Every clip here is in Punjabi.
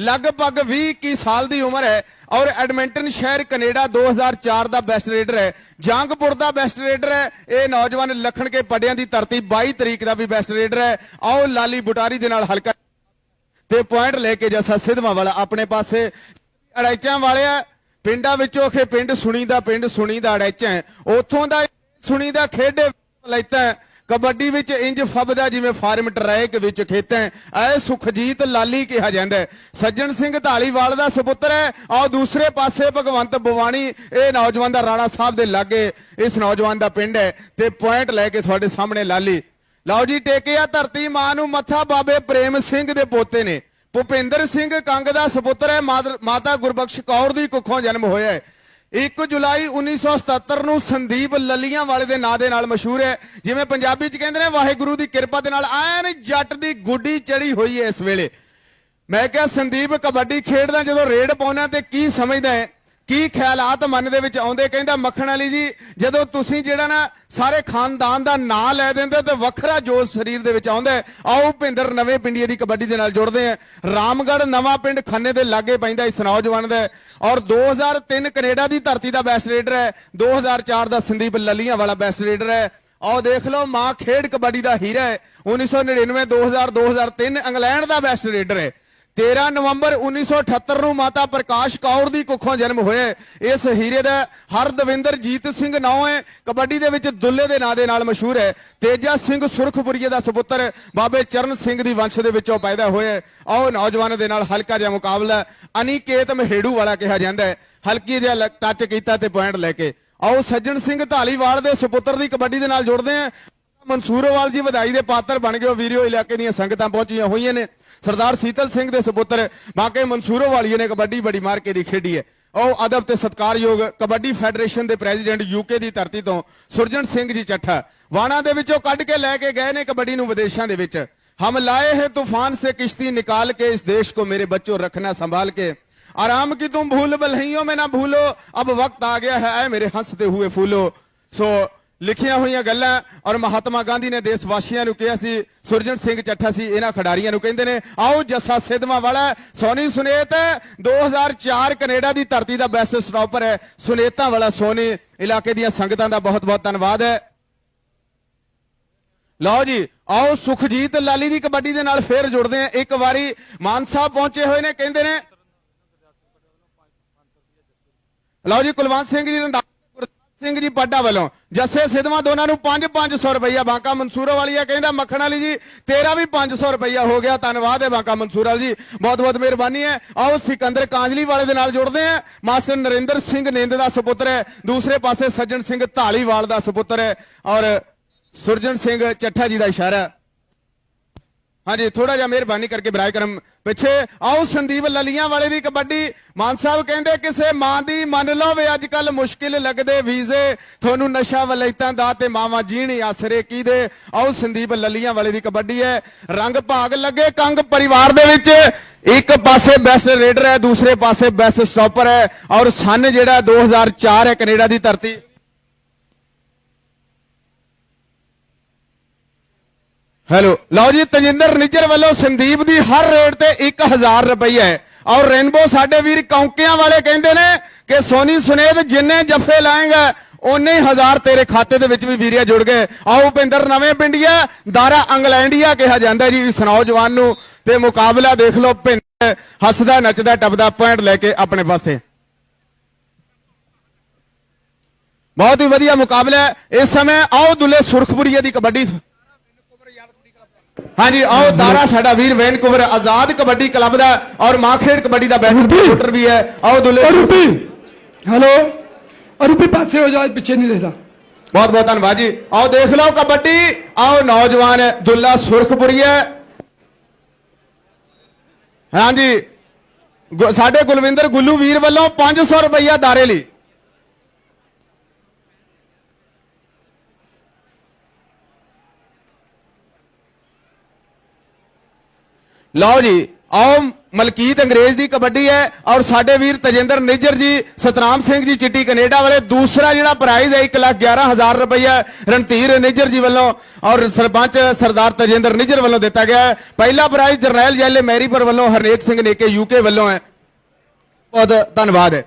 ਲਗਭਗ 20 21 ਸਾਲ ਦੀ ਉਮਰ ਹੈ ਔਰ ਐਡਮਿੰਟਨ ਸ਼ਹਿਰ ਕੈਨੇਡਾ 2004 ਦਾ ਬੈਸਟ ਰੇਡਰ ਹੈ। ਜੰਗਪੁਰ ਦਾ ਬੈਸਟ ਰੇਡਰ ਹੈ। ਇਹ ਨੌਜਵਾਨ ਲਖਣ ਕੇ ਪੱਡਿਆਂ ਦੀ ਧਰਤੀ 22 ਤਰੀਕ ਦਾ ਵੀ ਬੈਸਟ ਰੇਡਰ ਹੈ। ਆਓ ਲਾਲੀ ਬੁਟਾਰੀ ਦੇ ਨਾਲ ਹਲਕਾ ਤੇ ਪੁਆਇੰਟ ਲੈ ਕੇ ਜੱਸਾ ਸਿਧਵਾ ਵਾਲਾ ਆਪਣੇ ਪਾਸੇ। ਅੜੈਚਾਂ ਵਾਲਿਆ ਪਿੰਡਾਂ ਵਿੱਚੋਂ ਖੇ ਪਿੰਡ ਸੁਣੀ ਦਾ ਪਿੰਡ ਸੁਣੀ ਦਾ ਅੜੈਚਾਂ ਹੈ। ਉੱਥੋਂ ਦਾ ਸੁਣੀ ਦਾ ਖੇਡੇ ਲੈਤਾ ਕਬੱਡੀ ਵਿੱਚ ਇੰਜ ਫਬਦਾ ਜਿਵੇਂ ਫਾਰਮ ਟਰੈਕ ਵਿੱਚ ਖੇਤਾਂ ਹੈ। ਐ ਸੁਖਜੀਤ ਲਾਲੀ ਕਿਹਾ ਜਾਂਦਾ ਸੱਜਣ ਸਿੰਘ ਢਾਲੀਵਾਲ ਦਾ ਸੁਪੁੱਤਰ ਹੈ। ਔਰ ਦੂਸਰੇ ਪਾਸੇ ਭਗਵੰਤ ਬਵਾਣੀ ਇਹ ਨੌਜਵਾਨ ਦਾ ਰਾਣਾ ਸਾਹਿਬ ਦੇ ਲਾਗੇ ਇਸ ਨੌਜਵਾਨ ਦਾ ਪਿੰਡ ਹੈ ਤੇ ਪੁਆਇੰਟ ਲੈ ਕੇ ਤੁਹਾਡੇ ਸਾਹਮਣੇ ਲਾਲੀ। ਲਓ ਜੀ ਟੇਕਿਆ ਧਰਤੀ ਮਾਂ ਨੂੰ ਮੱਥਾ ਬਾਬੇ ਪ੍ਰੇਮ ਸਿੰਘ ਦੇ ਪੋਤੇ ਨੇ। ਭੁਪਿੰਦਰ ਸਿੰਘ ਕੰਗ ਦਾ ਸੁਪੁੱਤਰ ਹੈ। ਮਾਦਰ- ਮਾਤਾ ਗੁਰਬਖਸ਼ ਕੌਰ ਦੀ ਕੁੱਖੋਂ ਜਨਮ ਹੋਇਆ ਹੈ। 1 ਜੁਲਾਈ 1977 ਨੂੰ ਸੰਦੀਪ ਲੱਲੀਆਂ ਵਾਲੇ ਦੇ ਨਾਂ ਦੇ ਨਾਲ ਮਸ਼ਹੂਰ ਹੈ। ਜਿਵੇਂ ਪੰਜਾਬੀ ਚ ਕਹਿੰਦੇ ਨੇ, ਵਾਹਿਗੁਰੂ ਦੀ ਕਿਰਪਾ ਦੇ ਨਾਲ ਐਨ ਜੱਟ ਦੀ ਗੁੱਡੀ ਚੜੀ ਹੋਈ ਹੈ ਇਸ ਵੇਲੇ। ਮੈਂ ਕਿਹਾ, ਸੰਦੀਪ, ਕਬੱਡੀ ਖੇਡਦਾ ਜਦੋਂ ਰੇਡ ਪਾਉਣਾ ਤੇ ਕੀ ਸਮਝਦਾ ਹੈ? ਕੀ ਖਿਆਲਾਤ ਮਨ ਦੇ ਵਿੱਚ ਆਉਂਦੇ? ਕਹਿੰਦਾ, ਮੱਖਣ ਵਾਲੀ ਜੀ, ਜਦੋਂ ਤੁਸੀਂ ਜਿਹੜਾ ਨਾ ਸਾਰੇ ਖਾਨਦਾਨ ਦਾ ਨਾਂ ਲੈ ਦਿੰਦੇ ਹੋ ਤੇ ਵੱਖਰਾ ਜੋਸ਼ ਸਰੀਰ ਦੇ ਵਿੱਚ ਆਉਂਦਾ ਆਓ ਭਿੰਦਰ, ਨਵੇਂ ਪਿੰਡੀਏ ਦੀ ਕਬੱਡੀ ਦੇ ਨਾਲ ਜੁੜਦੇ ਹਾਂ। ਰਾਮਗੜ੍ਹ ਨਵਾਂ ਪਿੰਡ ਖੰਨੇ ਦੇ ਲਾਗੇ ਪੈਂਦਾ ਇਸ ਨੌਜਵਾਨ ਦਾ ਹੈ। ਔਰ 2003 ਕੈਨੇਡਾ ਦੀ ਧਰਤੀ ਦਾ ਬੈਸਟ ਰੇਡਰ ਹੈ 2004 ਦਾ ਸੰਦੀਪ ਲੱਲੀਆਂ ਵਾਲਾ ਬੈਸਟ ਰੇਡਰ ਹੈ। ਆਓ ਦੇਖ ਲਓ, ਮਾਂ ਖੇਡ ਕਬੱਡੀ ਦਾ ਹੀਰਾ ਹੈ। 1999 2000 2003 ਇੰਗਲੈਂਡ ਦਾ ਬੈਸਟ ਰੇਡਰ ਹੈ। 13 ਨਵੰਬਰ 1978 ਨੂੰ ਮਾਤਾ ਪ੍ਰਕਾਸ਼ ਕੌਰ ਦੀ ਕੁੱਖੋਂ ਜਨਮ ਹੋਇਆ ਇਸ ਹੀਰੇ ਦਾ ਹਰਦਵਿੰਦਰ ਜੀਤ ਸਿੰਘ ਨਾਂ ਹੈ। ਕਬੱਡੀ ਦੇ ਵਿੱਚ ਦੁੱਲੇ ਦੇ ਨਾਂ ਦੇ ਨਾਲ ਮਸ਼ਹੂਰ ਹੈ। ਤੇਜਾ ਸਿੰਘ ਸੁਰਖਪੁਰੀਏ ਦਾ ਸੁਪੁੱਤਰ ਬਾਬੇ ਚਰਨ ਸਿੰਘ ਦੀ ਵੰਸ਼ ਦੇ ਵਿੱਚੋਂ ਪੈਦਾ ਹੋਇਆ ਆਓ ਨੌਜਵਾਨ ਦੇ ਨਾਲ ਹਲਕਾ ਜਿਹਾ ਮੁਕਾਬਲਾ ਅਨੀਕੇਤ ਮਹੇੜੂ ਵਾਲਾ ਕਿਹਾ ਜਾਂਦਾ ਹੈ। ਹਲਕੀ ਜਿਹਾ ਟੱਚ ਕੀਤਾ ਤੇ ਪੁਆਇੰਟ ਲੈ ਕੇ। ਆਓ ਸੱਜਣ ਸਿੰਘ ਢਾਲੀਵਾਲ ਦੇ ਸੁਪੁੱਤਰ ਦੀ ਕਬੱਡੀ ਦੇ ਨਾਲ ਜੁੜਦੇ ਹਾਂ। ਮਨਸੂਰੋਵਾਲ ਜੀ ਵਧਾਈ ਦੇ ਪਾਤਰ ਬਣ ਗਏ ਹੋ ਵੀਰਿਓ ਇਲਾਕੇ ਦੀਆਂ ਸੰਗਤਾਂ ਪਹੁੰਚੀਆਂ ਹੋਈਆਂ ਨੇ ਸਰਦਾਰ ਸੀਤਲ ਸਿੰਘ ਦੇ ਸੁਪੁੱਤਰ ਬਾਕੀ ਮਨਸੂਰੋਵਾਲੀਏ ਨੇ ਕਬੱਡੀ ਬੜੀ ਮਾਰ ਕੇ ਦੀ ਖੇਡੀ ਹੈ ਉਹ ਅਦਬ ਤੇ ਸਤਕਾਰਯੋਗ ਕਬੱਡੀ ਫੈਡਰੇਸ਼ਨ ਦੇ ਪ੍ਰੈਜ਼ੀਡੈਂਟ ਯੂਕੇ ਦੀ ਧਰਤੀ ਤੋਂ ਸੁਰਜਣ ਸਿੰਘ ਜੀ ਚੱਠਾ ਵਾਣਾ ਦੇ ਵਿੱਚੋਂ ਕੱਢ ਕੇ ਲੈ ਕੇ ਗਏ ਨੇ ਕਬੱਡੀ ਨੂੰ ਵਿਦੇਸ਼ਾਂ ਦੇ ਵਿੱਚ ਹਮ ਲਾਏ हैं तूफान से किश्ती निकाल के इस देश को मेरे बच्चों रखना संभाल के आराम की तुम भूल बलहियों में ना भूलो अब वक्त आ गया है ऐ मेरे हंसते हुए फूलो ਸੋ ਲਿਖੀਆਂ ਹੋਈਆਂ ਗੱਲਾਂ ਔਰ ਮਹਾਤਮਾ ਗਾਂਧੀ ਨੇ ਦੇਸ਼ ਵਾਸੀਆਂ ਨੂੰ ਕਿਹਾ ਸੀ ਸੁਰਜਣ ਸਿੰਘ ਚੱਠਾ ਸੀ, ਇਹਨਾਂ ਖਿਡਾਰੀਆਂ ਨੂੰ ਕਹਿੰਦੇ ਨੇ, ਆਓ ਜੱਸਾ ਸਿੱਧਵਾਂ ਵਾਲਾ, ਸੋਨੀ ਸੁਨੇਤ 2004 ਕੈਨੇਡਾ ਦੀ ਧਰਤੀ ਦਾ ਬੈਸਟ ਸਟਾਪਰ ਹੈ। ਸੁਨੇਤਾਂ ਵਾਲਾ ਸੋਨੀ, ਇਲਾਕੇ ਦੀਆਂ ਸੰਗਤਾਂ ਦਾ ਬਹੁਤ ਬਹੁਤ ਧੰਨਵਾਦ ਹੈ। ਲਓ ਜੀ, ਆਓ ਸੁਖਜੀਤ ਲਾਲੀ ਦੀ ਕਬੱਡੀ ਦੇ ਨਾਲ ਫੇਰ ਜੁੜਦੇ ਆ ਇੱਕ ਵਾਰੀ ਮਾਨ ਸਾਹਿਬ ਪਹੁੰਚੇ ਹੋਏ ਨੇ, ਕਹਿੰਦੇ ਨੇ। ਲਓ ਜੀ, ਕੁਲਵੰਤ ਸਿੰਘ ਜੀ, ਰੰਧਾਵਾ ਸਿੰਘ ਜੀ ਪਾਡਾ ਵੱਲੋਂ। ਜੱਸੇ ਸਿਧਵਾ ਦੋਨਾਂ ਨੂੰ 5-500 ਰੁਪਈਆ ਬਾਂਕਾ ਮਨਸੂਰੋ ਵਾਲੀਆ ਕਹਿੰਦਾ ਮੱਖਣ ਵਾਲੀ ਜੀ, ਤੇਰਾ ਵੀ 500 ਰੁਪਈਆ ਹੋ ਗਿਆ, ਧੰਨਵਾਦ ਹੈ ਬਾਂਕਾ ਮਨਸੂਰਾ ਜੀ। ਬਹੁਤ ਬਹੁਤ ਮਿਹਰਬਾਨੀ ਹੈ। ਆਓ ਸਿਕੰਦਰ ਕਾਂਜਲੀ ਵਾਲੇ ਦੇ ਨਾਲ ਜੁੜਦੇ ਆ ਮਾਸਟਰ ਨਰਿੰਦਰ ਸਿੰਘ ਨਿੰਦ ਦਾ ਸੁਪੁੱਤਰ ਹੈ। ਦੂਸਰੇ ਪਾਸੇ ਸੱਜਣ ਸਿੰਘ ਢਾਲੀਵਾਲ ਦਾ ਸੁਪੁੱਤਰ ਹੈ। ਔਰ ਸੁਰਜਣ ਸਿੰਘ ਚੱਠਾ ਜੀ ਦਾ ਇਸ਼ਾਰਾ ਹਾਂਜੀ ਥੋੜਾ ਜਿਹਾ ਮਿਹਰਬਾਨੀ ਕਰਕੇ ਬਰਾਏ ਕਰਮ ਪਿੱਛੇ ਆਓ ਸੰਦੀਪ ਲਲੀਆਂ ਵਾਲੇ ਦੀ ਕਬੱਡੀ। ਮਾਨ ਸਾਹਿਬ ਕਹਿੰਦੇ ਕਿਸੇ ਮਾਂ ਦੀ ਮੰਨ ਲਓ ਵੇ ਅੱਜ ਕੱਲ ਮੁਸ਼ਕਿਲ ਲੱਗਦੇ ਵੀਜ਼ੇ। ਤੁਹਾਨੂੰ ਨਸ਼ਾ ਵਲੈਤਾਂ ਦਾ ਤੇ ਮਾਵਾਂ ਜੀਣੀ ਆਸਰੇ ਕੀ ਦੇ? ਆਓ ਸੰਦੀਪ ਲਲੀਆਂ ਵਾਲੇ ਦੀ ਕਬੱਡੀ ਹੈ। ਰੰਗ ਭਾਗ ਲੱਗੇ ਕੰਗ ਪਰਿਵਾਰ ਦੇ ਵਿੱਚ। ਇੱਕ ਪਾਸੇ ਬੈਸਟ ਰੇਡਰ ਹੈ, ਦੂਸਰੇ ਪਾਸੇ ਬੈਸਟ ਸਟਾਪਰ ਹੈ। ਔਰ ਸਨ ਜਿਹੜਾ 2004 ਹੈ ਕੈਨੇਡਾ ਦੀ ਧਰਤੀ। ਹੈਲੋ ਲਓ ਜੀ, ਤਜਿੰਦਰ ਨਿੱਜਰ ਵੱਲੋਂ ਸੰਦੀਪ ਦੀ ਹਰ ਰੇਟ ਤੇ 1000 ਰੁਪਈਆ ਹੈ। ਔਰ ਰੇਨਬੋ ਸਾਡੇ ਵੀਰ ਕੌਂਕਿਆਂ ਵਾਲੇ ਕਹਿੰਦੇ ਨੇ ਕਿ ਸੋਨੀ ਸੁਨੇਦ ਜਿੰਨੇ ਜੱਫੇ ਲਾਏਗਾ ਉਨੇ ਹੀ ਹਜ਼ਾਰ ਤੇਰੇ ਖਾਤੇ ਦੇ ਵਿੱਚ ਵੀ ਵੀਰਿਆ ਜੁੜ ਗਏ। ਆਓ ਭਿੰਦਰ, ਨਵੇਂ ਪਿੰਡੀਆ ਦਾਰਾ ਇੰਗਲੈਂਡੀਆ ਕਿਹਾ ਜਾਂਦਾ ਜੀ, ਇਸ ਨੌਜਵਾਨ ਨੂੰ। ਤੇ ਮੁਕਾਬਲਾ ਦੇਖ ਲਓ, ਭਿੰਦਰ ਹੱਸਦਾ, ਨੱਚਦਾ, ਟੱਪਦਾ, ਪੁਆਇੰਟ ਲੈ ਕੇ ਆਪਣੇ ਪਾਸੇ। ਬਹੁਤ ਹੀ ਵਧੀਆ ਮੁਕਾਬਲਾ ਇਸ ਸਮੇਂ ਆਓ ਦੁੱਲੇ ਸੁਰਖਪੁਰੀਏ ਦੀ ਕਬੱਡੀ ਹਾਂਜੀ ਆਓ ਤਾਰਾ ਸਾਡਾ ਵੀਰ ਵੈਨਕੂਵਰ ਆਜ਼ਾਦ ਕਬੱਡੀ ਕਲੱਬ ਦਾ ਔਰ ਮਾਰਕਸ਼ੇਡ ਕਬੱਡੀ ਦਾ ਬੈਟਰ ਵੀ ਹੈ। ਆਓ ਦੁਲੇ ਰੂਪੀ ਹੈਲੋ? ਰੂਪੀ ਪਾਸੇ ਹੋ ਜਾ ਪਿੱਛੇ ਨਹੀਂ ਦੇਖਦਾ। ਬਹੁਤ ਬਹੁਤ ਧੰਨਵਾਦ ਜੀ। ਆਓ ਦੇਖ ਲਓ ਕਬੱਡੀ। ਆਓ ਨੌਜਵਾਨ ਦੁੱਲਾ ਸੁਰਖਪੁਰੀ ਹੈ। ਹਾਂਜੀ। ਸਾਡੇ ਗੁਲਵਿੰਦਰ ਗੁੱਲੂ ਵੀਰ ਵੱਲੋਂ 500 ਰੁਪਈਆ ਦਾਰੇ ਲਈ। ਲਓ ਜੀ, ਆਓ ਮਲਕੀਤ ਅੰਗਰੇਜ਼ ਦੀ ਕਬੱਡੀ ਹੈ ਔਰ ਸਾਡੇ ਵੀਰ ਤਜਿੰਦਰ ਨਿੱਜਰ ਜੀ, ਸਤਨਾਮ ਸਿੰਘ ਜੀ ਚਿੱਟੀ ਕੈਨੇਡਾ ਵਾਲੇ, ਦੂਸਰਾ ਜਿਹੜਾ ਪ੍ਰਾਈਜ਼ ਹੈ 111000 ਰੁਪਇਆ ਰਣਧੀਰ ਨਿੱਜਰ ਜੀ ਵੱਲੋਂ ਔਰ ਸਰਪੰਚ ਸਰਦਾਰ ਤਜਿੰਦਰ ਨਿੱਜਰ ਵੱਲੋਂ ਦਿੱਤਾ ਗਿਆ ਹੈ। ਪਹਿਲਾ ਪ੍ਰਾਈਜ਼ ਜਰਨੈਲ ਜੈਲੇ ਮੈਰੀਪੁਰ ਵੱਲੋਂ, ਹਰਨੇਕ ਸਿੰਘ ਨੇਕੇ ਯੂਕੇ ਵੱਲੋਂ ਹੈ। ਬਹੁਤ ਧੰਨਵਾਦ ਹੈ।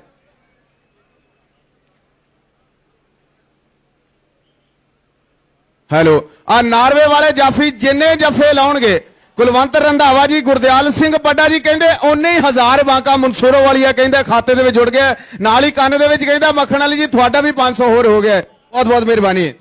ਹੈਲੋ ਆ ਨਾਰਵੇ ਵਾਲੇ ਜਾਫੀ ਜਿੰਨੇ ਜਫੇ ਲਾਉਣਗੇ ਕੁਲਵੰਤ ਰੰਧਾਵਾ ਜੀ, ਗੁਰਦਿਆਲ ਸਿੰਘ ਬੱਡਾ ਜੀ ਕਹਿੰਦੇ ਓਨੇ ਹੀ ਹਜ਼ਾਰ ਬਾਂਕਾ ਮਨਸੂਰੋ ਵਾਲੀਆ ਕਹਿੰਦੇ ਖਾਤੇ ਦੇ ਵਿੱਚ ਜੁੜ ਗਿਆ। ਨਾਲ ਹੀ ਕੰਨ ਦੇ ਵਿੱਚ ਕਹਿੰਦਾ ਮੱਖਣ ਵਾਲੀ ਜੀ, ਤੁਹਾਡਾ ਵੀ 500 ਹੋਰ ਹੋ ਗਿਆ। ਬਹੁਤ ਬਹੁਤ ਮਿਹਰਬਾਨੀ।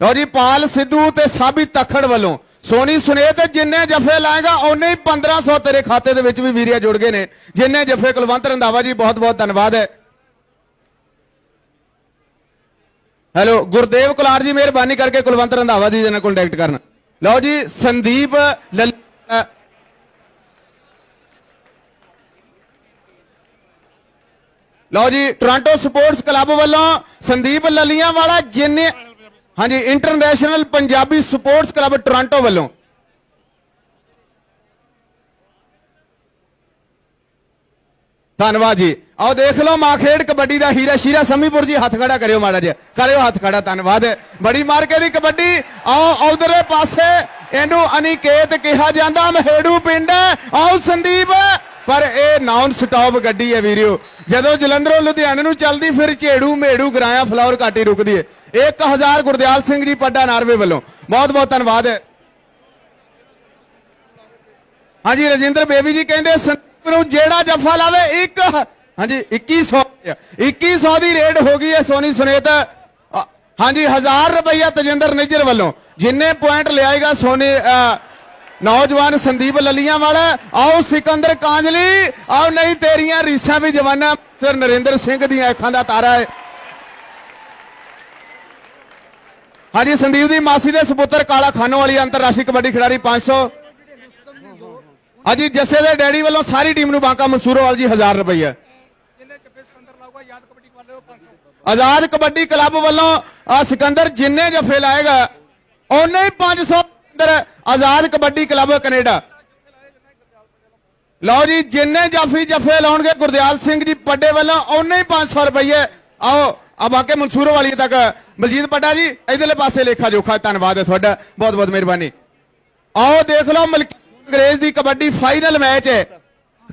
ਲਓ ਜੀ, ਪਾਲ ਸਿੱਧੂ ਤੇ ਸਾਬੀ ਤਖੜ ਵੱਲੋਂ। ਸੋਨੀ ਸੁਨੇਤ ਜਿੰਨੇ ਜਫੇ ਲਾਏਗਾ ਉਨੇ ਹੀ 1500 ਤੇਰੇ ਖਾਤੇ ਦੇ ਵਿੱਚ ਵੀ ਵੀਰਿਆ ਜੁੜ ਗਏ ਨੇ। ਜਿੰਨੇ ਜਫੇ ਕੁਲਵੰਤ ਰੰਧਾਵਾ ਜੀ, ਬਹੁਤ ਬਹੁਤ ਧੰਨਵਾਦ ਹੈ। ਹੈਲੋ, ਗੁਰਦੇਵ ਕੁਲਾਰ ਜੀ, ਮਿਹਰਬਾਨੀ ਕਰਕੇ ਕੁਲਵੰਤ ਰੰਧਾਵਾ ਜੀ ਦੇ ਨਾਲ ਕੰਟੈਕਟ ਕਰਨ। ਲਓ ਜੀ, ਸੰਦੀਪ ਲੱਲ- ਲਓ ਜੀ ਟੋਰਾਂਟੋ ਸਪੋਰਟਸ ਕਲੱਬ ਵੱਲੋਂ ਸੰਦੀਪ ਲਲੀਆਂ ਵਾਲਾ ਜਿੰਨੇ ਹਾਂਜੀ international Punjabi sports club Toronto ਵੱਲੋਂ। ਧੰਨਵਾਦ ਜੀ। ਆਓ ਦੇਖ ਲਓ ਮਾਂ ਖੇਡ ਕਬੱਡੀ ਦਾ ਹੀਰਾ ਸ਼ੀਰਾ ਸਮੀਪੁਰ ਜੀ, ਹੱਥ ਖੜਾ ਕਰਿਓ ਮਾੜਾ ਜਿਹਾ। ਕਰਿਓ ਹੱਥ ਖੜਾ, ਧੰਨਵਾਦ। ਬੜੀ ਮਾਰਕੇ ਦੀ ਕਬੱਡੀ। ਆਓ ਉਧਰੇ ਪਾਸੇ। ਇਹਨੂੰ ਅਨਿਕੇਤ ਕਿਹਾ ਜਾਂਦਾ, ਮਹੇੜੂ ਪਿੰਡ। ਆਓ ਸੰਦੀਪ। ਪਰ ਇਹ ਨਾਨ ਸਟਾਪ ਗੱਡੀ ਹੈ ਵੀਰਿਓ ਜਦੋਂ ਜਲੰਧਰੋਂ ਲੁਧਿਆਣੇ ਨੂੰ ਚੱਲਦੀ, ਫਿਰ ਝੇੜੂ ਮੇੜੂ ਗਰਾਇਆ ਫਲਾਵਰ ਘਾਟੀ ਰੁਕਦੀ ਹੈ। 1000 ਗੁਰਦਿਆਲ ਸਿੰਘ ਜੀ ਪੱਡਾ ਨਾਰਵੇ ਵੱਲੋਂ। ਬਹੁਤ ਬਹੁਤ ਧੰਨਵਾਦ। ਹਾਂਜੀ, ਰਜਿੰਦਰ ਬੇਬੀ ਜੀ ਕਹਿੰਦੇ ਨੂੰ ਜਿਹੜਾ ਜੱਫਾ ਲਾਵੇ, ਇੱਕ, ਹਾਂਜੀ 2100 2100 ਦੀ ਰੇਟ ਹੋ ਗਈ ਹੈ ਸੋਨੀ ਸੁਨੇਤ। ਹਾਂਜੀ 1000 ਰੁਪਇਆ ਤਜਿੰਦਰ ਨਿੱਜਰ ਵੱਲੋਂ। ਜਿੰਨੇ ਪੁਆਇੰਟ ਲਿਆਏਗਾ ਸੋਨੀ ਨੌਜਵਾਨ ਸੰਦੀਪ ਲਲੀਆਂ ਵਾਲਾ ਆਓ ਸਿਕੰਦਰ ਕਾਂਜਲੀ, ਆਓ ਨਹੀਂ ਤੇਰੀਆਂ ਰੀਸਾਂ ਵੀ ਜਵਾਨਾ। ਸਰ ਨਰਿੰਦਰ ਸਿੰਘ ਦੀਆਂ ਅੱਖਾਂ ਦਾ ਤਾਰਾ ਹੈ। ਹਾਂਜੀ, ਸੰਦੀਪ ਦੀ ਮਾਸੀ ਦੇ ਸੁਪੁੱਤਰ ਕਾਲਾ ਖਾਨੋ ਵਾਲੀ ਅੰਤਰਰਾਸ਼ਟਰੀ ਕਬੱਡੀ ਖਿਡਾਰੀ 500 ਹਾਂਜੀ ਜੱਸੇ ਦੇ ਡੈਡੀ ਵੱਲੋਂ ਸਾਰੀ ਟੀਮ ਨੂੰ ਬਾਂਕਾ ਮਨਸੂਰੋਵਾਲ ਜੀ 1000 ਰੁਪਈਆ ਆਜ਼ਾਦ ਕਬੱਡੀ ਕਲੱਬ ਵੱਲੋਂ ਆ ਸਿਕੰਦਰ ਜਿੰਨੇ ਜਫੇ ਲਾਏਗਾ ਉਹਨੇ ਹੀ 500 ਅੰਦਰ ਆਜ਼ਾਦ ਕਬੱਡੀ ਕਲੱਬ ਕੈਨੇਡਾ ਲਓ ਜੀ ਜਿੰਨੇ ਜਾਫੀ ਜਫੇ ਲਾਉਣਗੇ ਗੁਰਦਿਆਲ ਸਿੰਘ ਜੀ ਪੱਡੇ ਵੱਲੋਂ ਉਹਨੇ ਹੀ 500 ਰੁਪਏ ਆਓ ਆ ਬਾਕੇ ਮਨਸੂਰੋ ਵਾਲੀ ਤੱਕ ਬਲਜੀਤ ਪੱਡਾ ਜੀ ਇਧਰਲੇ ਪਾਸੇ ਲੇਖਾ ਜੋਖਾ ਧੰਨਵਾਦ ਹੈ ਤੁਹਾਡਾ ਬਹੁਤ ਬਹੁਤ ਮਿਹਰਬਾਨੀ ਆਓ ਦੇਖ ਲਓ ਮਲਕੀ ਅੰਗਰੇਜ਼ ਦੀ ਕਬੱਡੀ ਫਾਈਨਲ ਮੈਚ ਹੈ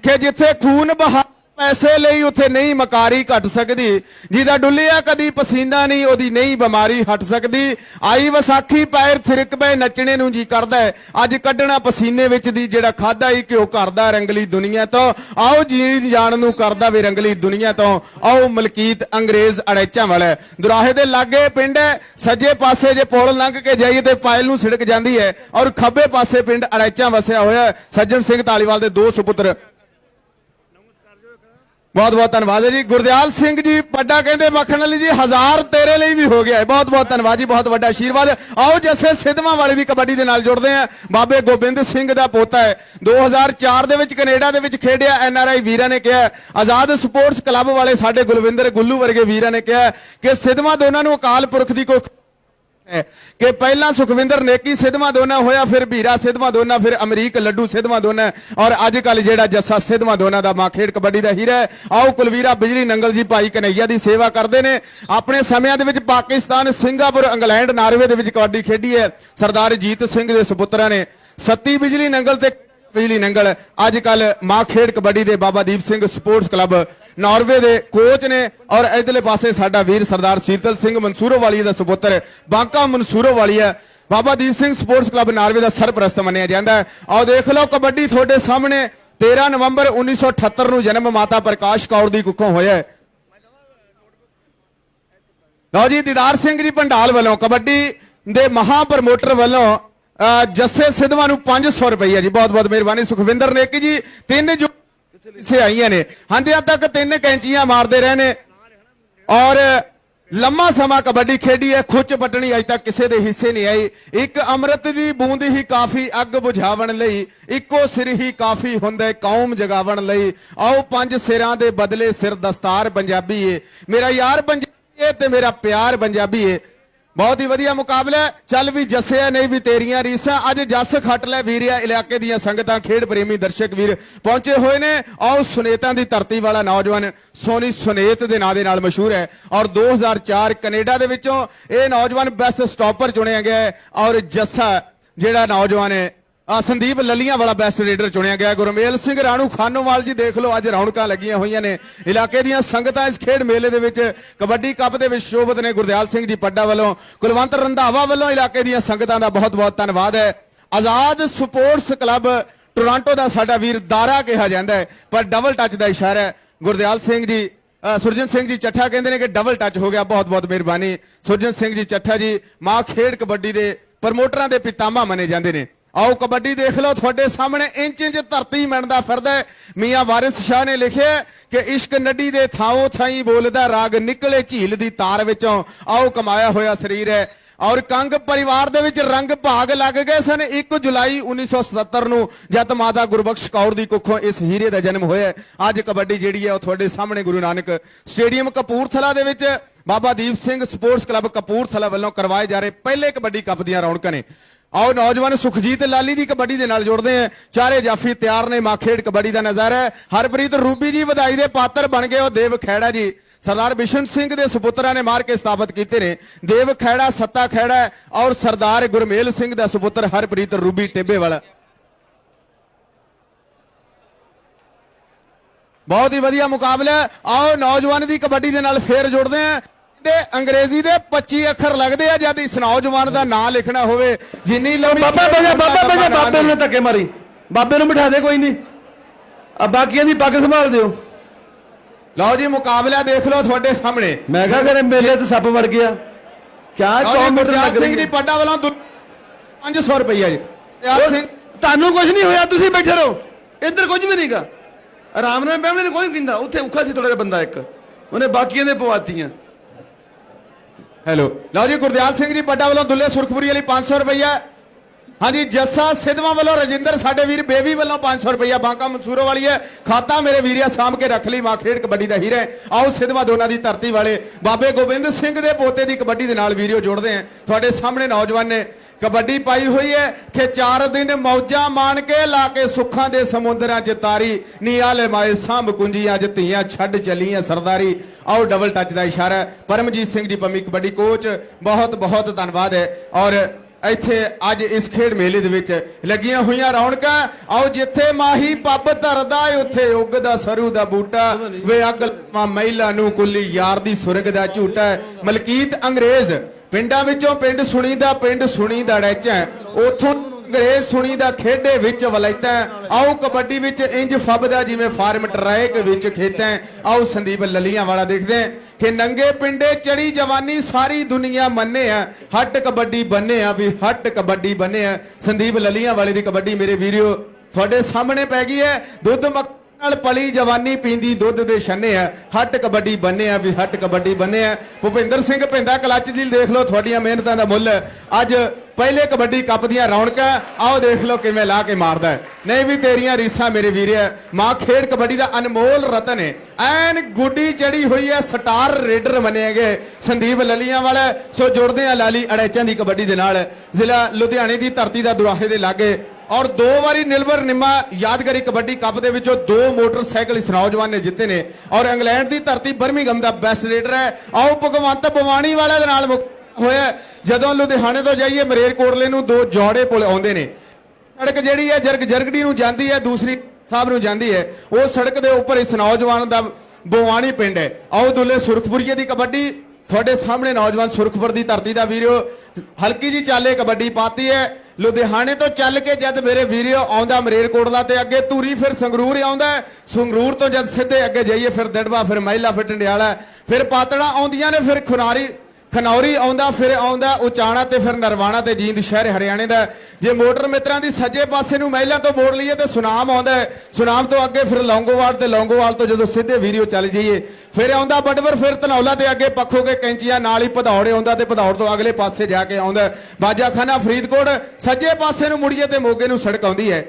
ਕਿ ਜਿੱਥੇ ਖੂਨ ਬਹਾ ਪੈਸੇ ਲਈ ਉੱਥੇ ਨਹੀਂ ਮਕਾਰੀ ਘਟ ਸਕਦੀ, ਜਿਹਦਾ ਡੁੱਲਿਆ ਕਦੀ ਪਸੀਨਾ ਨਹੀਂ, ਉਹਦੀ ਨਹੀਂ ਬਿਮਾਰੀ ਹਟ ਸਕਦੀ। ਆਈ ਵਿਸਾਖੀ ਪੈਰ ਥਿਰਕ ਪਏ ਨੱਚਣੇ ਨੂੰ ਜੀ ਕਰਦਾ ਅੱਜ ਕੱਢਣਾ ਪਸੀਨੇ ਵਿੱਚ ਦੀ ਜਿਹੜਾ ਖਾਦਾ ਹੀ ਘਿਓ ਕਰਦਾ ਰੰਗਲੀ ਦੁਨੀਆ ਤੋਂ। ਆਓ ਜੀਣ ਜਾਣ ਨੂੰ ਕਰਦਾ ਵੀ ਰੰਗਲੀ ਦੁਨੀਆ ਤੋਂ। ਆਓ ਮਲਕੀਤ ਅੰਗਰੇਜ਼ ਅੜੈਚਾਂ ਵਾਲਾ ਦੁਰਾਹੇ ਦੇ ਲਾਗੇ ਪਿੰਡ ਹੈ, ਸੱਜੇ ਪਾਸੇ ਜੇ ਪੁਲ ਲੰਘ ਕੇ ਜਾਈਏ ਤੇ ਪਾਇਲ ਨੂੰ ਸੜਕ ਜਾਂਦੀ ਹੈ। ਔਰ ਖੱਬੇ ਪਾਸੇ ਪਿੰਡ ਅੜੈਚਾਂ ਵਸਿਆ ਹੋਇਆ ਸੱਜਣ ਸਿੰਘ ਧਾਲੀਵਾਲ ਦੇ ਦੋ ਸੁਪੁੱਤਰ ਬਹੁਤ ਬਹੁਤ ਧੰਨਵਾਦ ਹੈ ਜੀ। ਗੁਰਦਿਆਲ ਸਿੰਘ ਜੀ ਪੱਡਾ ਕਹਿੰਦੇ ਮੱਖਣ ਵਾਲੀ ਜੀ, ਹਜ਼ਾਰ ਤੇਰੇ ਲਈ ਵੀ ਹੋ ਗਿਆ ਹੈ। ਬਹੁਤ ਬਹੁਤ ਧੰਨਵਾਦ ਜੀ, ਬਹੁਤ ਵੱਡਾ ਆਸ਼ੀਰਵਾਦ। ਆਓ ਜੱਸੇ ਸਿੱਧਵਾਂ ਵਾਲੇ ਦੀ ਕਬੱਡੀ ਦੇ ਨਾਲ ਜੁੜਦੇ ਆ ਬਾਬੇ ਗੋਬਿੰਦ ਸਿੰਘ ਦਾ ਪੋਤਾ ਹੈ। 2004 ਦੇ ਵਿੱਚ ਕੈਨੇਡਾ ਦੇ ਵਿੱਚ ਖੇਡਿਆ, ਐਨ ਆਰ ਆਈ ਵੀਰਾਂ ਨੇ ਕਿਹਾ ਆਜ਼ਾਦ ਸਪੋਰਟਸ ਕਲੱਬ ਵਾਲੇ ਸਾਡੇ ਗੁਲਵਿੰਦਰ ਗੁੱਲੂ ਵਰਗੇ ਵੀਰਾਂ ਨੇ ਕਿਹਾ ਕਿ ਸਿੱਧਵਾਂ ਦੋਨਾਂ ਨੂੰ ਅਕਾਲ ਪੁਰਖ ਦੀ ਕੋਈ ਹੈ ਕਿ ਪਹਿਲਾਂ ਸੁਖਵਿੰਦਰ ਨੇਕੀ ਸਿੱਧਵਾਂ ਦੋਨਾ ਹੋਇਆ, ਫਿਰ ਵੀਰਾ ਸਿੱਧਵਾਂ ਦੋਨਾ, ਫਿਰ ਅਮਰੀਕ ਲੱਡੂ ਸਿੱਧਵਾਂ ਦੋਨਾ ਔਰ ਅੱਜ ਕੱਲ ਜਿਹੜਾ ਜੱਸਾ ਸਿੱਧਵਾਂ ਦੋਨਾ ਦਾ ਮਾਂ ਖੇਡ ਕਬੱਡੀ ਦਾ ਹੀਰਾ ਆਓ ਕੁਲਵੀਰਾ ਬਿਜਲੀ ਨੰਗਲ ਜੀ ਭਾਈ ਕਨਈਆ ਦੀ ਸੇਵਾ ਕਰਦੇ ਨੇ। ਆਪਣੇ ਸਮਿਆਂ ਦੇ ਵਿੱਚ ਪਾਕਿਸਤਾਨ, ਸਿੰਗਾਪੁਰ, ਇੰਗਲੈਂਡ, ਨਾਰਵੇ ਦੇ ਵਿੱਚ ਕਬੱਡੀ ਖੇਡੀ ਹੈ। ਸਰਦਾਰ ਜੀਤ ਸਿੰਘ ਦੇ ਸੁਪੁੱਤਰਾਂ ਨੇ ਸੱਤੀ ਬਿਜਲੀ ਨੰਗਲ ਤੇ ਬਿਜਲੀ ਨੰਗਲ। ਅੱਜ ਕੱਲ ਮਾਂ ਖੇਡ ਕਬੱਡੀ ਦੇ Baba Deep Singh sports club Norway ਦੇ ਕੋਚ ਨੇ ਔਰ ਇਧਰਲੇ ਪਾਸੇ ਸਾਡਾ ਵੀਰ ਸਰਦਾਰ ਸੀਤਲ ਸਿੰਘ ਮਨਸੂਰੋ ਵਾਲੀ ਦਾ ਸੁਪੁੱਤਰ ਬਾਂਕਾ ਮਨਸੂਰੋ ਵਾਲੀ ਹੈ Baba Deep Singh sports club Norway ਦਾ ਸਰਪ੍ਰਸਤ ਮੰਨਿਆ ਜਾਂਦਾ ਹੈ। ਆਓ ਦੇਖ ਲਓ ਕਬੱਡੀ ਤੁਹਾਡੇ ਸਾਹਮਣੇ 13 ਨਵੰਬਰ 1978 ਨੂੰ ਜਨਮ ਮਾਤਾ ਪ੍ਰਕਾਸ਼ ਕੌਰ ਦੀ ਕੁੱਖੋਂ ਹੋਇਆ ਹੈ। ਲਓ ਜੀ ਦੀਦਾਰ ਸਿੰਘ ਜੀ ਭੰਡਾਲ ਵੱਲੋਂ ਕਬੱਡੀ ਦੇ ਮਹਾ ਪ੍ਰਮੋਟਰ ਵੱਲੋਂ ਅਹ, ਜੱਸੇ ਸਿੱਧਵਾਂ ਨੂੰ 500 ਰੁਪਏ ਜੀ। ਬਹੁਤ ਬਹੁਤ ਮਿਹਰਬਾਨੀ। ਸੁਖਵਿੰਦਰ ਨੇਕੀ ਜੀ ਤਿੰਨ ਜੋ ਸੇ ਆਈਆਂ ਨੇ। ਹੰਦਿਆਂ ਤੱਕ ਤਿੰਨ ਕੈਂਚੀਆਂ ਮਾਰਦੇ ਰਹੇ ਨੇ। ਔਰ ਲੰਮਾ ਸਮਾਂ ਕਬੱਡੀ ਖੇਡੀ ਹੈ, ਖੁੱਚ ਪਟਣੀ ਅਜ ਤੱਕ ਕਿਸੇ ਦੇ ਹਿੱਸੇ ਨਹੀਂ ਆਈ। ਇੱਕ ਅੰਮ੍ਰਿਤ ਦੀ ਬੂੰਦ ਹੀ ਕਾਫੀ ਅੱਗ ਬੁਝਾਵਣ ਲਈ, ਇੱਕੋ ਸਿਰ ਹੀ ਕਾਫੀ ਹੁੰਦਾ ਕੌਮ ਜਗਾਵਣ ਲਈ। ਆਓ ਪੰਜ ਸਿਰਾਂ ਦੇ ਬਦਲੇ ਸਿਰ ਦਸਤਾਰ ਪੰਜਾਬੀ ਏ। ਮੇਰਾ ਯਾਰ ਪੰਜਾਬੀ ਏ ਤੇ ਮੇਰਾ ਪਿਆਰ ਪੰਜਾਬੀ ਏ। ਬਹੁਤ ਹੀ ਵਧੀਆ ਮੁਕਾਬਲਾ ਚੱਲ ਵੀ ਜੱਸਿਆ ਨਹੀਂ ਵੀ ਤੇਰੀਆਂ ਰੀਸਾਂ। ਅੱਜ ਜੱਸ ਖੱਟ ਲੈ ਵੀਰਿਆ ਇਲਾਕੇ ਦੀਆਂ ਸੰਗਤਾਂ। ਖੇਡ ਪ੍ਰੇਮੀ ਦਰਸ਼ਕ ਵੀਰ ਪਹੁੰਚੇ ਹੋਏ ਨੇ। ਆਓ ਸੁਨੇਤਾਂ ਦੀ ਧਰਤੀ ਵਾਲਾ ਨੌਜਵਾਨ ਸੋਨੀ ਸੁਨੇਤ ਦੇ ਨਾਂ ਦੇ ਨਾਲ ਮਸ਼ਹੂਰ ਹੈ। ਔਰ 2004 ਕੈਨੇਡਾ ਦੇ ਵਿੱਚੋਂ ਇਹ ਨੌਜਵਾਨ ਬੈਸਟ ਸਟਾਪਰ ਚੁਣਿਆ ਗਿਆ ਹੈ। ਔਰ ਜੱਸਾ ਜਿਹੜਾ ਨੌਜਵਾਨ ਹੈ ਆ ਸੰਦੀਪ ਲੱਲੀਆਂ ਵਾਲਾ ਬੈਸਟ ਰੇਡਰ ਚੁਣਿਆ ਗਿਆ ਗੁਰਮੇਲ ਸਿੰਘ ਰਾਣੂ ਖਾਨੋਵਾਲ ਜੀ ਦੇਖ ਲਓ, ਅੱਜ ਰੌਣਕਾਂ ਲੱਗੀਆਂ ਹੋਈਆਂ ਨੇ। ਇਲਾਕੇ ਦੀਆਂ ਸੰਗਤਾਂ ਇਸ ਖੇਡ ਮੇਲੇ ਦੇ ਵਿੱਚ ਕਬੱਡੀ ਕੱਪ ਦੇ ਵਿੱਚ ਸ਼ੋਭਤ ਨੇ। ਗੁਰਦਿਆਲ ਸਿੰਘ ਜੀ ਪੱਡਾ ਵੱਲੋਂ, ਕੁਲਵੰਤ ਰੰਧਾਵਾ ਵੱਲੋਂ ਇਲਾਕੇ ਦੀਆਂ ਸੰਗਤਾਂ ਦਾ ਬਹੁਤ ਬਹੁਤ ਧੰਨਵਾਦ ਹੈ। ਆਜ਼ਾਦ ਸਪੋਰਟਸ ਕਲੱਬ ਟੋਰਾਂਟੋ ਦਾ ਸਾਡਾ ਵੀਰ ਦਾਰਾ ਕਿਹਾ ਜਾਂਦਾ ਹੈ, ਪਰ ਡਬਲ ਟੱਚ ਦਾ ਇਸ਼ਾਰਾ ਹੈ। ਗੁਰਦਿਆਲ ਸਿੰਘ ਜੀ ਸੁਰਜਨ ਸਿੰਘ ਜੀ ਚੱਠਾ ਕਹਿੰਦੇ ਨੇ ਕਿ ਡਬਲ ਟੱਚ ਹੋ ਗਿਆ। ਬਹੁਤ ਬਹੁਤ ਮਿਹਰਬਾਨੀ। ਸੁਰਜਨ ਸਿੰਘ ਜੀ ਚੱਠਾ ਜੀ, ਮਾਂ ਖੇਡ ਕਬੱਡੀ ਦੇ ਪ੍ਰਮੋਟਰਾਂ ਦੇ ਪਿਤਾਮਾ ਮੰਨੇ ਜਾਂਦੇ ਨੇ। ਆਓ ਕਬੱਡੀ ਦੇਖ ਲਓ, ਤੁਹਾਡੇ ਸਾਹਮਣੇ ਇੰਚ ਇੰਚ ਧਰਤੀ ਮਿਣਦਾ ਫਿਰਦਾ ਹੈ। ਮੀਆਂ ਵਾਰਿਸ ਸ਼ਾਹ ਨੇ ਲਿਖਿਆ ਕਿ ਇਸ਼ਕ ਨੱਡੀ ਦੇ ਥਾਓ ਥਾਈ ਬੋਲਦਾ ਰਾਗ ਨਿਕਲੇ ਝੀਲ ਦੀ ਤਾਰ ਵਿੱਚੋਂ। ਆਓ, ਕਮਾਇਆ ਹੋਇਆ ਸਰੀਰ ਹੈ। ਔਰ ਕੰਗ ਪਰਿਵਾਰ ਦੇ ਵਿੱਚ ਰੰਗ ਭਾਗ ਲੱਗ ਗਏ ਸਨ। 1 ਜੁਲਾਈ 1977 ਨੂੰ ਜਦ ਮਾਤਾ ਗੁਰਬਖਸ਼ ਕੌਰ ਦੀ ਕੁੱਖੋਂ ਇਸ ਹੀਰੇ ਦਾ ਜਨਮ ਹੋਇਆ ਅੱਜ ਕਬੱਡੀ ਜਿਹੜੀ ਹੈ ਉਹ ਤੁਹਾਡੇ ਸਾਹਮਣੇ ਗੁਰੂ ਨਾਨਕ ਸਟੇਡੀਅਮ ਕਪੂਰਥਲਾ ਦੇ ਵਿੱਚ ਬਾਬਾ ਦੀਪ ਸਿੰਘ ਸਪੋਰਟਸ ਕਲੱਬ ਕਪੂਰਥਲਾ ਵੱਲੋਂ ਕਰਵਾਏ ਜਾ ਰਹੇ ਪਹਿਲੇ ਕਬੱਡੀ ਕੱਪ ਦੀਆਂ ਰੌਣਕਾਂ ਨੇ। ਆਓ ਨੌਜਵਾਨ ਸੁਖਜੀਤ ਲਾਲੀ ਦੀ ਕਬੱਡੀ ਦੇ ਨਾਲ ਜੁੜਦੇ ਆ ਚਾਰੇ ਜਾਫੀ ਤਿਆਰ ਨੇ, ਮਾਖੇੜ ਕਬੱਡੀ ਦਾ ਨਜ਼ਾਰਾ ਹੈ। ਹਰਪ੍ਰੀਤ ਰੂਬੀ ਜੀ ਵਧਾਈ ਦੇ ਪਾਤਰ ਬਣ ਗਏ ਉਹ ਦੇਵ ਖੈੜਾ ਜੀ। ਸਰਦਾਰ ਬਿਸ਼ਨ ਸਿੰਘ ਦੇ ਸੁਪੁੱਤਰਾਂ ਨੇ ਮਾਰ ਕੇ ਸਥਾਪਿਤ ਕੀਤੇ ਨੇ। ਦੇਵ ਖੈੜਾ ਸੱਤਾ ਖੈੜਾ ਔਰ ਸਰਦਾਰ ਗੁਰਮੇਲ ਸਿੰਘ ਦਾ ਸੁਪੁੱਤਰ ਹਰਪ੍ਰੀਤ ਰੂਬੀ ਟਿੱਬੇ ਵਾਲਾ। ਬਹੁਤ ਹੀ ਵਧੀਆ ਮੁਕਾਬਲਾ ਆਓ ਨੌਜਵਾਨ ਦੀ ਕਬੱਡੀ ਦੇ ਨਾਲ ਫੇਰ ਜੁੜਦੇ ਆ ਤੇ ਅੰਗਰੇਜ਼ੀ ਦੇ 25 ਅੱਖਰ ਲੱਗਦੇ ਆ ਜਦ ਇਸ ਨੌਜਵਾਨ ਦਾ ਨਾਂ ਲਿਖਣਾ ਹੋਵੇ ਜਿੰਨੀ ਲੰਮੀ ਬਾਬਾ ਬਜਾ ਬਾਬਾ ਲੰਬਾ ਬਜਾ ਨਾਂ ਬਾਬੇ ਨੂੰ ਧੱਕੇ ਮਾਰੀ। ਬਾਬੇ ਨੂੰ ਬਿਠਾ ਦੇ ਕੋਈ ਨਹੀਂ। ਆ ਬਾਕੀਆਂ ਦੀ ਪੱਗ ਸੰਭਾਲ ਦਿਓ। ਲਓ ਜੀ ਮੁਕਾਬਲਾ ਦੇਖ ਲਓ ਤੁਹਾਡੇ ਸਾਹਮਣੇ। ਮੈਂ ਕਿਹਾ ਕਰੇ ਮੇਲੇ 'ਚ ਸੱਪ ਵੜ ਗਿਆ। ਕਿਆ ਲਓ 100 ਜੀ ਮੀਟਰ ਲੱਗ ਸਿੰਘ ਰਹੀ ਦੀ ਪੱਡਾ ਵੱਲੋਂ ਦੁ- 500 ਰੁਪਈਆ ਜੀ। ਗੁਰਦਿਆਲ ਸਿੰਘ ਤੁਹਾਨੂੰ ਕੁਝ ਨਹੀਂ ਹੋਇਆ ਤੁਸੀਂ ਬੈਠੇ ਰਹੋ। ਇੱਧਰ ਕੁਝ ਵੀ ਨਹੀਂਗਾ। ਆਰਾਮ ਨਾਲ ਬੈਠਣੇ ਨੂੰ ਕੋਈ ਨਹੀਂ ਕਹਿੰਦਾ। ਉੱਥੇ ਔਖਾ ਸੀ ਥੋੜਾ ਜਿਹਾ ਬੰਦਾ ਇੱਕ। ਉਹਨੇ ਬਾਕੀਆਂ ਦੇ ਪਵਾਤੀਆਂ। ਹੈਲੋ ਲਓ ਜੀ ਗੁਰਦਿਆਲ ਸਿੰਘ ਜੀ ਪੱਡਾ ਵੱਲੋਂ ਦੁੱਲੇ ਸੁਰਖਪੁਰੀ ਵਾਲੀ 500 ਰੁਪਈਆ ਹਾਂਜੀ, ਜੱਸਾ ਸਿਧਵਾ ਵੱਲੋਂ ਰਜਿੰਦਰ, ਸਾਡੇ ਵੀਰ ਬੇਬੀ ਵੱਲੋਂ 500 ਰੁਪਈਆ ਬਾਂਕਾ ਮਨਸੂਰੋ ਵਾਲੀ ਹੈ। ਖਾਤਾ ਮੇਰੇ ਵੀਰਿਆ ਸਾਂਭ ਕੇ ਰੱਖ ਲਈ, ਮਾਂ ਖੇਡ ਕਬੱਡੀ ਦਾ ਹੀਰਾ ਹੈ। ਆਓ ਸਿਧਵਾ ਦੋਨਾਂ ਦੀ ਧਰਤੀ ਵਾਲੇ, ਬਾਬੇ ਗੋਬਿੰਦ ਸਿੰਘ ਦੇ ਪੋਤੇ ਦੀ ਕਬੱਡੀ ਦੇ ਨਾਲ ਵੀਡੀਓ ਜੋੜਦੇ ਆ ਤੁਹਾਡੇ ਸਾਹਮਣੇ ਨੌਜਵਾਨ ਨੇ ਕਬੱਡੀ ਪਾਈ ਹੋਈ ਹੈ ਕਿ ਚਾਰ ਦਿਨ ਮੌਜਾਂ ਮਾਣ ਕੇ ਲਾ ਕੇ ਸੁੱਖਾਂ ਦੇ ਸਮੁੰਦਰਾਂ 'ਚ ਤਾਰੀ ਨੀਆਲੇ ਮਾਏ ਸਾਂਭ ਕੁੰਜੀਆਂ ਅੱਜ ਧੀਆਂ ਛੱਡ ਚੱਲੀਆਂ ਸਰਦਾਰੀ। ਆਓ ਡਬਲ ਟੱਚ ਦਾ ਇਸ਼ਾਰਾ ਪਰਮਜੀਤ ਸਿੰਘ ਜੀ, ਪੰਮੀ ਕਬੱਡੀ ਕੋਚ ਬਹੁਤ ਬਹੁਤ ਧੰਨਵਾਦ ਹੈ। ਔਰ ਇੱਥੇ ਅੱਜ ਇਸ ਖੇਡ ਮੇਲੇ ਦੇ ਵਿੱਚ ਲੱਗੀਆਂ ਹੋਈਆਂ ਰੌਣਕਾਂ। ਆਓ ਜਿੱਥੇ ਮਾਹੀ ਪੱਬ ਧਰਦਾ ਏ, ਉੱਥੇ ਉੱਗਦਾ ਸਰੂ ਦਾ ਬੂਟਾ। ਵੇ ਅੱਗ ਲਾਵਾਂ ਮਹਿਲਾ ਨੂੰ ਕੁੱਲੀ ਯਾਰ ਦੀ ਸੁਰਗ ਦਾ ਝੂਟਾ। ਮਲਕੀਤ ਅੰਗਰੇਜ਼, ਪਿੰਡਾਂ ਵਿੱਚੋਂ ਪਿੰਡ ਸੁਣੀ ਦਾ ਪਿੰਡ ਸੁਣੀ ਦਾ ਡੈਚਾ। ਉਥੋਂ ਅੰਗਰੇਜ਼ ਸੁਣੀ ਦਾ ਖੇਡੇ ਵਿੱਚ ਵਲੈਤਾ ਆਓ ਕਬੱਡੀ ਵਿੱਚ ਇੰਜ ਫੱਬਦਾ ਜਿਵੇਂ ਫਾਰਮ ਟਰੈਕ ਵਿੱਚ ਖੇਤਾਂ। ਆਓ ਸੰਦੀਪ ਲਲੀਆਂ ਵਾਲਾ ਦੇਖਦੇ ਕਿ ਨੰਗੇ ਪਿੰਡੇ ਚੜੀ ਜਵਾਨੀ ਸਾਰੀ ਦੁਨੀਆ ਮੰਨੇ ਆ। ਹੱਟ ਕਬੱਡੀ ਬੰਨੇ ਆ ਵੀ, ਹੱਟ ਕਬੱਡੀ ਬੰਨੇ ਆ। ਸੰਦੀਪ ਲਲੀਆਂ ਵਾਲੇ ਦੀ ਕਬੱਡੀ ਮੇਰੇ ਵੀਰਿਓ ਤੁਹਾਡੇ ਸਾਹਮਣੇ ਪੈ ਗਈ ਹੈ। ਦੁੱਧ ਮੱਕ ਨਾਲ ਪਲੀ ਜਵਾਨੀ ਪੀਂਦੀ ਦੁੱਧ ਦੇ ਛੰਨੇ ਆ, ਹੱਟ ਕਬੱਡੀ ਬੰਨੇ ਆ, ਵੀ ਹੱਟ ਕਬੱਡੀ ਬੰਨੇ ਆ। ਭੁਪਿੰਦਰ ਸਿੰਘ ਭਿੰਦਾ, ਕਲੱਚ ਜੀ ਦੇਖ ਲਓ ਤੁਹਾਡੀਆਂ ਮਿਹਨਤਾਂ ਦਾ ਮੁੱਲ। ਅੱਜ ਪਹਿਲੇ ਕਬੱਡੀ ਕੱਪ ਦੀਆਂ ਰੌਣਕਾਂ, ਆਓ ਦੇਖ ਲਓ ਕਿਵੇਂ ਲਾ ਕੇ ਮਾਰਦਾ ਨਹੀਂ ਵੀ ਤੇਰੀਆਂ ਰੀਸਾਂ ਮੇਰੇ ਵੀਰਿਆ ਮਾਂ ਖੇਡ ਕਬੱਡੀ ਦਾ ਅਨਮੋਲ ਰਤਨ ਹੈ ਐਨ ਗੁੱਡੀ ਚੜੀ ਹੋਈ ਹੈ, ਸਟਾਰ ਰੇਡਰ ਮੰਨੇ ਗਏ ਸੰਦੀਪ ਲਲੀਆਂ ਵਾਲਾ ਸੋ ਜੁੜਦੇ ਆ ਲਾਲੀ ਅੜੈਚਾਂ ਦੀ ਕਬੱਡੀ ਦੇ ਨਾਲ। ਜ਼ਿਲ੍ਹਾ ਲੁਧਿਆਣੇ ਦੀ ਧਰਤੀ ਦਾ ਦੁਰਾਹੇ ਦੇ ਲਾਗੇ ਔਰ ਦੋ ਵਾਰੀ ਨਿਲਵਰ ਨਿੰਮਾ ਯਾਦਗਾਰੀ ਕਬੱਡੀ ਕੱਪ ਦੇ ਵਿੱਚੋਂ ਦੋ ਮੋਟਰਸਾਈਕਲ ਇਸ ਨੌਜਵਾਨ ਨੇ ਜਿੱਤੇ ਨੇ। ਔਰ ਇੰਗਲੈਂਡ ਦੀ ਧਰਤੀ ਬਰਮਿੰਗਮ ਦਾ ਬੈਸਟ ਰੇਡਰ ਹੈ। ਆਓ ਭਗਵੰਤ ਬਵਾਨੀ ਵਾਲੇ ਦੇ ਨਾਲ ਹੋਇਆ ਜਦੋਂ ਲੁਧਿਆਣੇ ਤੋਂ ਜਾਈਏ, ਮਰੇਰਕੋਟਲੇ ਨੂੰ ਦੋ ਜੋੜੇ ਪੁਲ ਆਉਂਦੇ ਨੇ। ਸੜਕ ਜਿਹੜੀ ਹੈ, ਜਰਗ ਜਰਗੜੀ ਨੂੰ ਜਾਂਦੀ ਹੈ, ਦੂਸਰੀ ਸਾਹਿਬ ਨੂੰ ਜਾਂਦੀ ਹੈ। ਉਹ ਸੜਕ ਦੇ ਉੱਪਰ ਇਸ ਨੌਜਵਾਨ ਦਾ ਬਵਾਨੀ ਪਿੰਡ ਹੈ। ਆਓ ਦੁੱਲੇ ਸੁਰਖਪੁਰੀਏ ਦੀ ਕਬੱਡੀ। ਤੁਹਾਡੇ ਸਾਹਮਣੇ ਨੌਜਵਾਨ ਸੁਰਖਪੁਰ ਦੀ ਧਰਤੀ ਦਾ ਵੀਰੋ, ਹਲਕੀ ਜੀ ਚਾਲੇ ਕਬੱਡੀ ਪਾਤੀ ਹੈ। ਲੁਧਿਆਣੇ ਤੋਂ ਚੱਲ ਕੇ ਜਦ ਮੇਰੇ ਵੀਰਿਓ ਆਉਂਦਾ ਮਰੇਰਕੋਟਲਾ ਤੇ ਅੱਗੇ ਧੂਰੀ ਫਿਰ ਸੰਗਰੂਰ ਹੀ। ਆਉਂਦਾ ਸੰਗਰੂਰ ਤੋਂ ਜਦ ਸਿੱਧੇ ਅੱਗੇ ਜਾਈਏ, ਫਿਰ ਦੜਵਾ, ਫਿਰ ਮਹਿਲਾ, ਫਿਰ ਟੰਡਿਆਲਾ ਫਿਰ ਪਾਤੜਾ ਆਉਂਦੀਆਂ ਨੇ, ਫਿਰ ਖੁਨਾਰੀ ਖਨੌਰੀ ਆਉਂਦਾ, ਫਿਰ ਆਉਂਦਾ, ਉਚਾਣਾ ਤੇ ਫਿਰ ਨਰਵਾਣਾ ਤੇ ਜੀਂਦ ਸ਼ਹਿਰ ਹਰਿਆਣੇ ਦਾ ਜੇ ਮੋਟਰ ਮਿੱਤਰਾਂ ਦੀ ਸੱਜੇ ਪਾਸੇ ਨੂੰ ਮਹਿਲਾ ਤੋਂ ਮੋੜ ਲਈਏ ਤੇ ਸੁਨਾਮ ਆਉਂਦਾ ਹੈ। ਸੁਨਾਮ ਤੋਂ ਅੱਗੇ ਫਿਰ ਲੌਂਗੋਵਾਲ ਤੇ ਲੌਂਗੋਵਾਲ ਤੋਂ ਜਦੋਂ ਸਿੱਧੇ ਵੀਡੀਓ ਚੱਲ ਜਾਈਏ, ਫਿਰ ਆਉਂਦਾ ਬਟਵਰ, ਫਿਰ ਧਨੌਲਾ ਤੇ ਅੱਗੇ ਪੱਖੋ ਕੇ ਕੈਂਚੀਆਂ, ਨਾਲ ਹੀ ਭਦੌੜੇ ਆਉਂਦਾ ਤੇ ਭਦੌੜ ਤੋਂ ਅਗਲੇ ਪਾਸੇ ਜਾ ਕੇ ਆਉਂਦਾ ਬਾਜਾਖਾਨਾ ਫਰੀਦਕੋਟ, ਸੱਜੇ ਪਾਸੇ ਨੂੰ ਮੁੜੀਏ ਤੇ ਮੋਗੇ ਨੂੰ ਸੜਕ ਆਉਂਦੀ ਹੈ।